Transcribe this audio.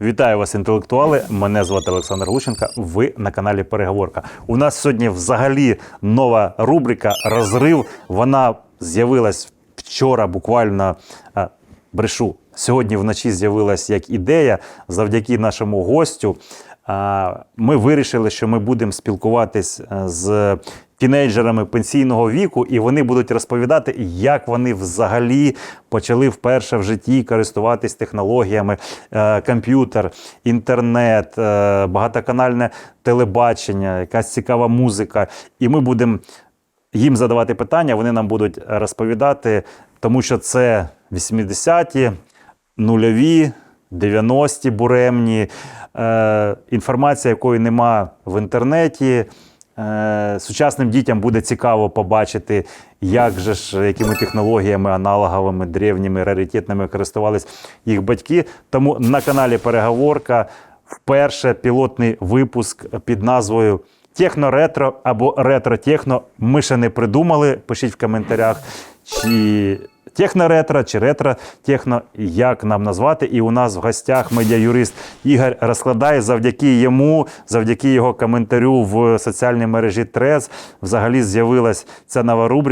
Вітаю вас, інтелектуали. Мене звати Олександр Лущенка. Ви на каналі Переговорка. У нас сьогодні взагалі нова рубрика Розрив. Вона з'явилась вчора, буквально а, брешу. Сьогодні вночі з'явилась як ідея завдяки нашому гостю. Ми вирішили, що ми будемо спілкуватись е, з тінейджерами пенсійного віку, і вони будуть розповідати, як вони взагалі почали вперше в житті користуватись технологіями, е, комп'ютер, інтернет, е, багатоканальне телебачення, якась цікава музика. І ми будемо їм задавати питання, вони нам будуть розповідати, тому що це 80-ті, нульові, 90-ті буремні, е, інформація, якої нема в інтернеті. Е, сучасним дітям буде цікаво побачити, як же ж, якими технологіями аналоговими, древніми, раритетними користувались їх батьки. Тому на каналі Переговорка вперше пілотний випуск під назвою Техно-ретро або ретро-техно. Ми ще не придумали. Пишіть в коментарях, чи техно-ретро, чи ретро-техно, як нам назвати. І у нас в гостях медіа-юрист Ігор розкладає завдяки йому, завдяки його коментарю в соціальній мережі Трез. Взагалі з'явилась ця нова рубрика.